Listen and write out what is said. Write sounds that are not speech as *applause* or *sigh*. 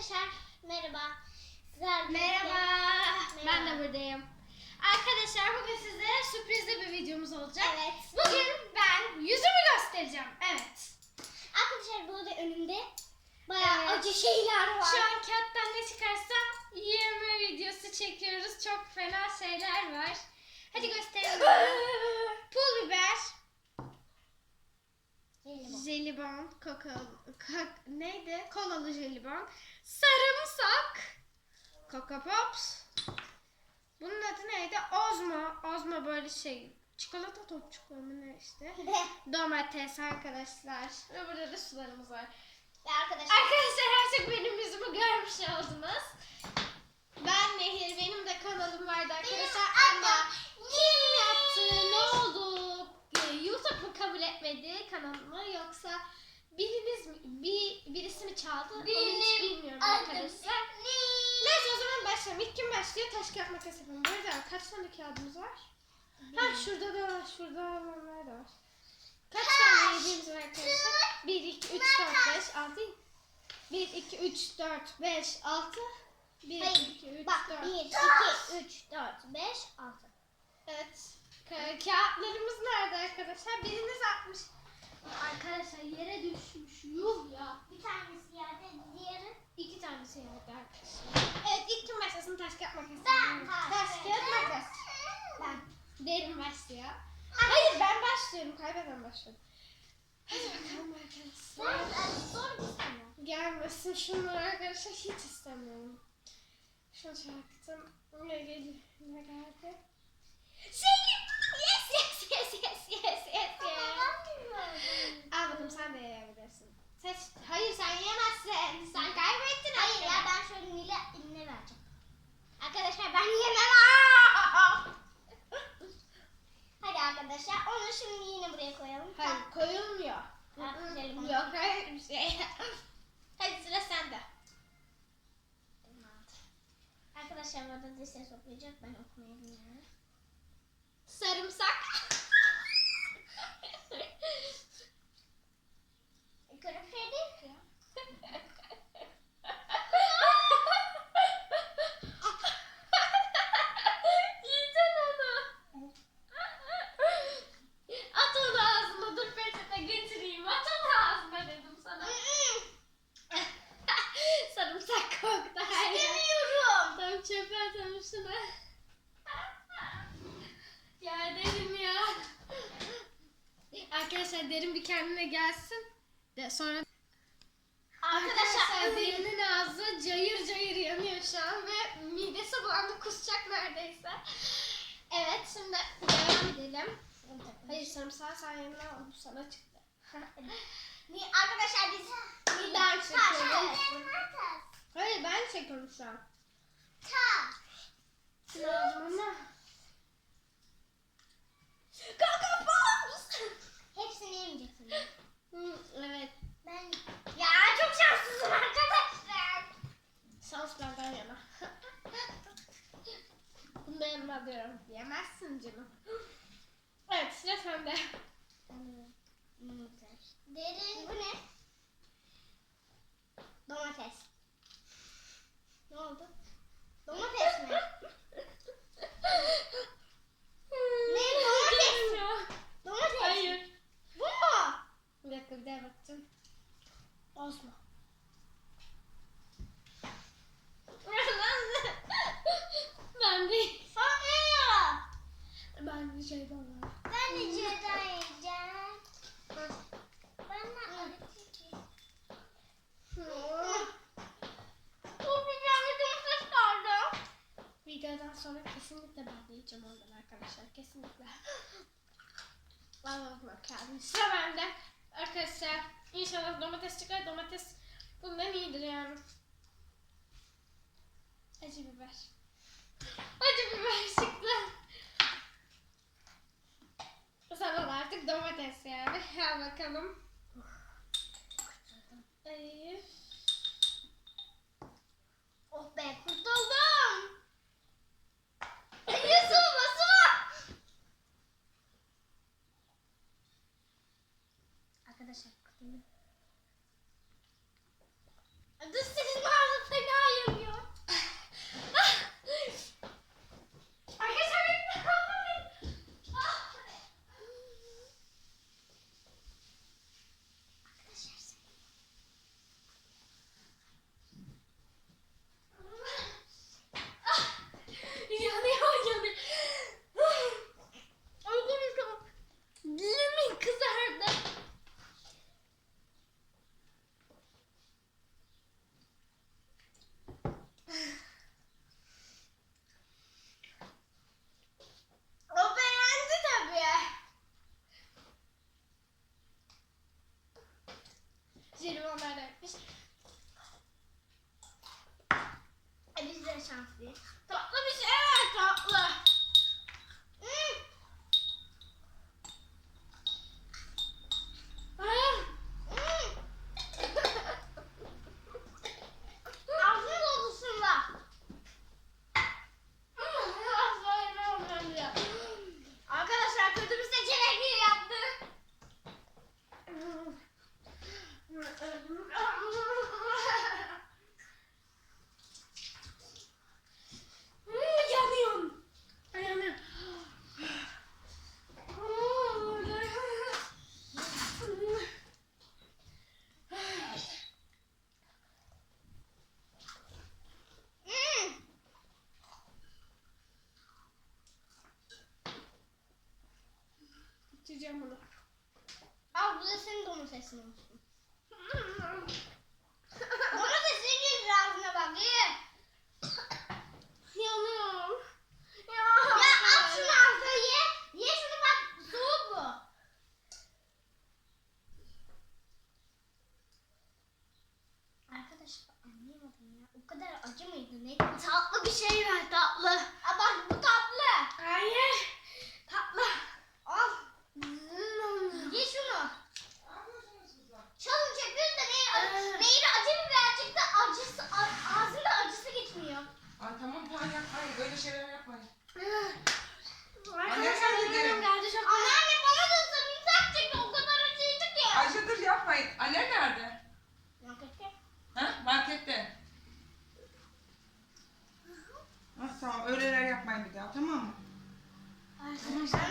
Arkadaşlar merhaba. Sizler Merhaba. Ben de buradayım. Arkadaşlar bugün sizlere sürprizli bir videomuz olacak. Evet. Bugün ben yüzümü göstereceğim. Evet. Arkadaşlar burada önümde bayağı Evet. acı şeyler var. Şu an kağıttan ne çıkarsa yeme videosu çekiyoruz. Çok fena şeyler var. Hadi gösterelim. *laughs* Pul biber, Jelibon. jelibon, kaka, kak, neydi? Kolalı jelibon, sarımsak, Coco Pops. Bunun adı neydi? Ozmo. Ozmo böyle şey çikolata topçukları mı ne işte. *laughs* Domates arkadaşlar. Ve burada da sularımız var. Ve arkadaşlar Arkadaşlar artık benim yüzümü görmüş oldunuz. Ben Nehir, benim de kanalım vardı arkadaşlar ama kim kabul etmedi kanalımı yoksa biriniz mi, bir, birisi mi çaldı? Onu hiç bilmiyorum arkadaşlar. Neyse o zaman başlayalım. İlk kim başlıyor? Taş kağıt makas yapalım. Burada kaç tane kağıdımız var? Ha şurada da var, şurada olanlar da var. Kaç tane yediğimiz var arkadaşlar? 1, 2, 3, 4, 5, 6. 1, 2, 3, 4, 5, 6. 1, Hayır. 2, 3, bak 4. 1, 2, 3, 4, 5, 6. Evet. Ka- kağıtlarımız nerede arkadaşlar? Biriniz atmış. Arkadaşlar yere düşmüş. Yuh ya. Bir tanesi yerde, diğeri İki tanesi yerde arkadaşlar. Evet ilk kim başlasın? Taş kağıt makas. Ben. Taş kağıt makas. ben. Derin başlıyor. Hayır ben başlıyorum. Kaybeden başladı. Hadi bakalım arkadaşlar. Ben sana. Gelmesin şunlar arkadaşlar hiç istemiyorum. Şunu çaktım. Ne geliyor? Ne geldi? Zeynep! Yes yes yes. Al bakalım sen de yiyebilirsin. Seç. Hayır sen yiyemezsin. Sen kaybettin. Hayır ya ben şöyle Nil'e eline vereceğim. Arkadaşlar ben yemem. *laughs* Hadi arkadaşlar onu şimdi yine buraya koyalım. Hayır koyulmuyor. Yok hayır bir şey. *laughs* Hadi sıra sende. Arkadaşlar burada da ses okuyacak ben okumayabilirim. Sarımsak. Kötü bir şey değil ki ya. Yiyeceksin onu. At onu ağzına dur peçete getireyim. At onu ağzına dedim sana. Sarımsak koktu her yer. İstemiyorum. Tamam çöpe atalım şunu. ya derin ya. Arkadaşlar derin bir kendine gelsin. De sonra Arkadaşlar derinin ağzı cayır cayır yanıyor şu an ve midesi bulandı kusacak neredeyse. Evet şimdi devam edelim. Hayır sarımsağı sen yerine al bu sana çıktı. *laughs* Arkadaşlar biz Ben çekiyorum. Hayır ben çekiyorum şu an. Şunu aldım ama. Kaka Pops. Hepsini yemeyeceksin. Hı, evet. Ben ya çok şanslısın arkadaşlar. Sans benden yana. Bunu da yanıma alıyorum. Yemezsin canım. Sıra sende. Derin. Bu ne? Domates. Ne oldu? Domates mi? Ne, domates? ya? Domates. Hayır. Bu mu? Bir dakika bir daha bakacağım. Osman. ben de Sonra. Şey bana. Ben de ceza yiyeceğim. Ben de Bu bir domates kaldı. Videodan sonra kesinlikle ben de yiyeceğim ondan arkadaşlar. Kesinlikle. Allah bakalım. Sıra bende. Arkadaşlar inşallah domates çıkar. Domates bundan iyidir yani. Acı biber. Acı biber çıktı. Bakalım. Çekeceğim bunu. Al bu da senin domatesin olsun. Domatesin gelir ağzına bak ye. Yanıyorum. Ya, ya at şunu ağzına ye. Ye şunu bak soğuk bu. Arkadaşlar anlayamadım ya. O kadar acı mıydı ne? Tatlı bir şey ver tatlı. Aa, bak bu tatlı. Hayır. Tatlı. Al. Ye şunu. Çalın çekiyoruz da nehir, nehir acı biber çıktı. Acısı, a- ağzında acısı gitmiyor. Aa, tamam puan yapmayın. Böyle şeyler yapmayın. Arkadaşlar Anne, benim geldi çok. Anneanne bana da sarımsak çıktı. O kadar acıydı ki. Acıdır yapmayın. Anne nerede? Yok yok. Ha? Markette. Ha, tamam öyleler yapmayın bir daha tamam mı? Arkadaşlar.